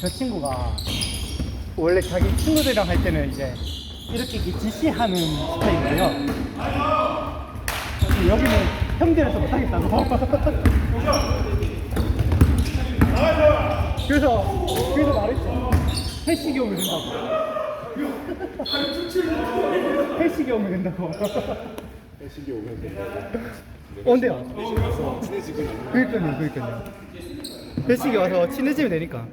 저 친구가 원래 자기 친구들이랑 할 때는 이제 이렇게 지시하는 스타일이에요. 여기는 형들에서 못하겠다고. 그래서 그래서 말했죠. 회식이 오면 된다고. 회식이 오면 된다고. 회식이 오면 된다고. 친해지고 그러니까요, 그러니까요. 회식이 와서 친해지면 되니까.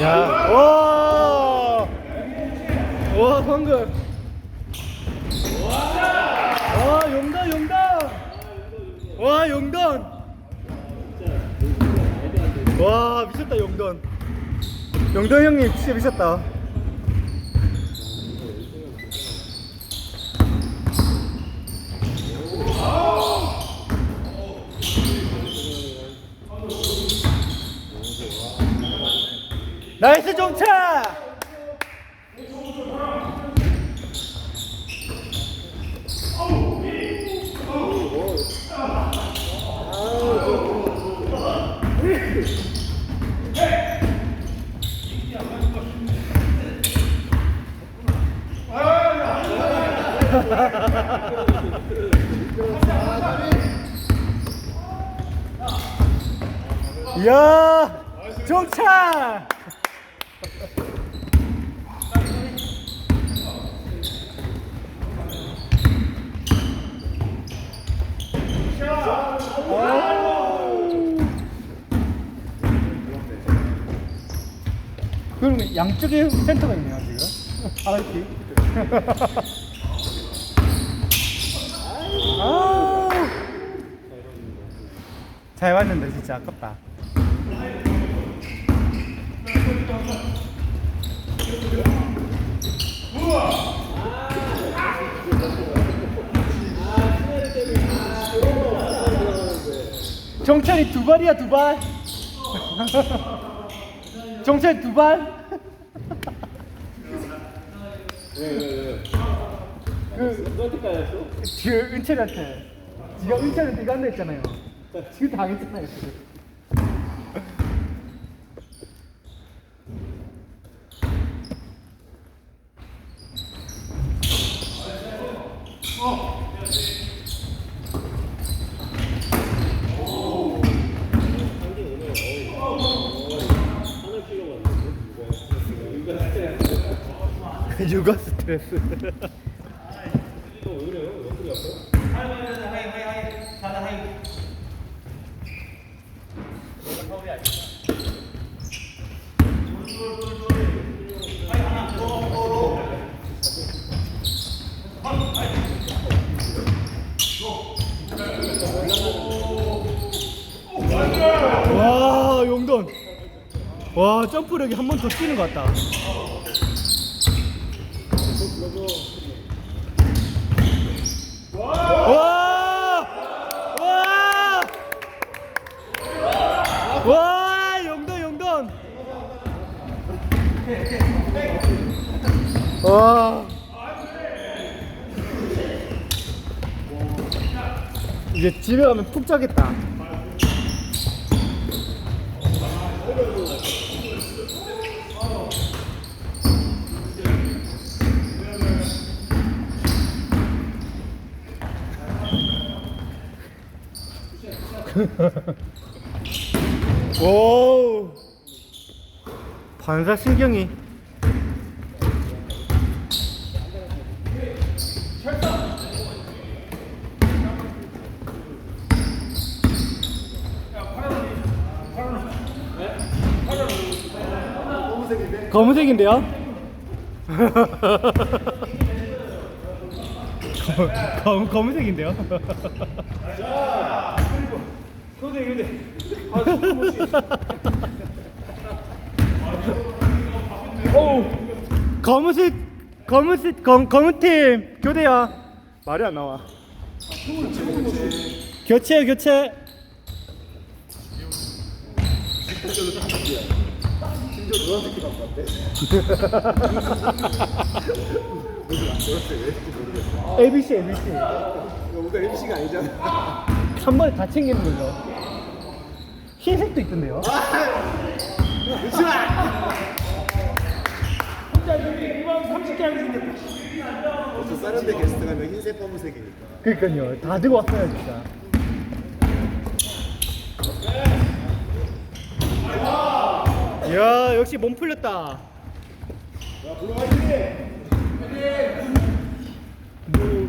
야, 와, 와 방금, 와 용단 용단, 와 용단, 와 미쳤다 용단, 용단 형님 진짜 미쳤다. 나이스 정차! 이야, 정차! 그럼 양쪽에 센터가 있네요 지금. 아이티 아우. 잘 왔는데 진짜. 아깝다 정찬이 두 발이야 두 발. 정찬이 두 발. 그 까였어? 그 은철이한테 지가 은철한테 이거 한다 했잖아요. 지금 당했잖아요 지금. 하늘 키로 왔는데 누가 누가 육아 스트레스. 와 용돈. 와 점프력이 한 번 더 뛰는 것 같다. 이제 집에 가면 푹 자겠다. 오 반사 신경이 검은색인데요? 검, 검은색인데요? 근데 근데 아 못. 오 검은색 검은색 검, 검은 팀 교대야 말이 안 나와 교체 교체 심지어 노란색 갖고 왔대. 노란색 왜 이렇게 모르겠어. ABC ABC 오늘 MC가 아니잖아. 한 번에 다 챙기는 거죠. 흰색도 있던데요. 또 다른데 게스트 가면 흰색 검은색이니까. 그러니까요. 다 들고 왔어요 진짜. 이야 역시 몸 풀렸다. 야 불러 화이팅! 뭐, 뭐저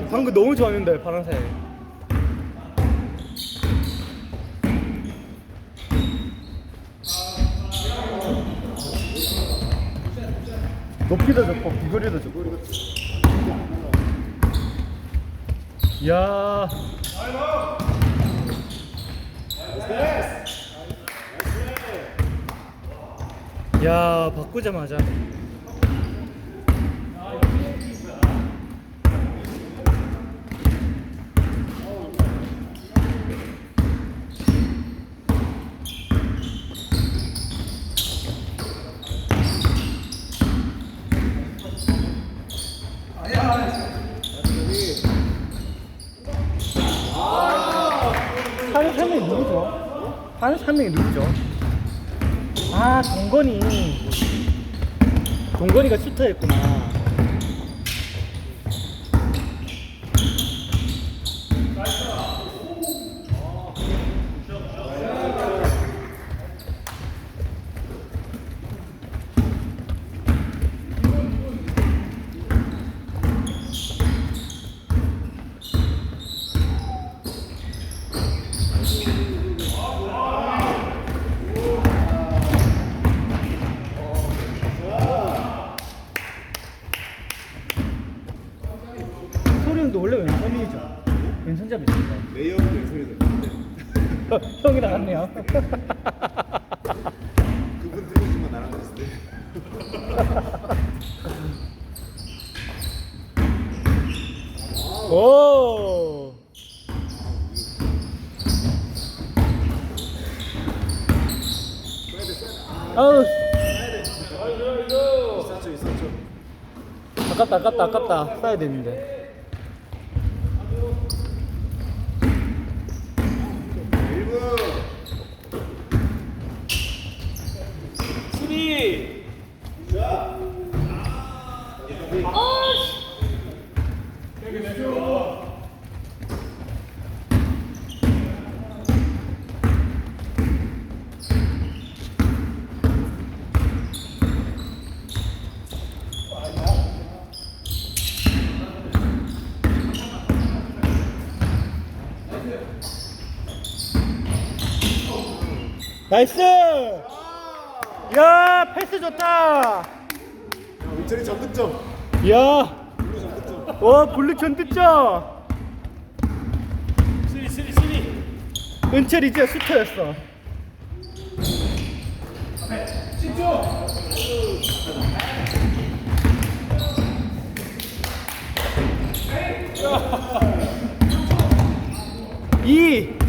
와 방금 너무 좋았는데 파란색 높이도 좋고 비거리도 좋고. 이야. 야 바꾸자마자 하는 한 명이 하는 한 명이 누구죠? 아 동건이 동건이가 슈터였구나 소리형도 원래 왼손이죠? 왼손잡이죠? 레이어드 연습이 됐는데 형이랑 같네요 그분 들으시면 나랑 때. 오 아우. 아깝다 아깝다 아깝다 써야 되는데 1분. 자. 나이스 야 패스 좋다 민철이 전득점. 야 블루 전득점. 와 블루 전득점 수비 수비. 은철이 진짜 슈터였어 2, 1.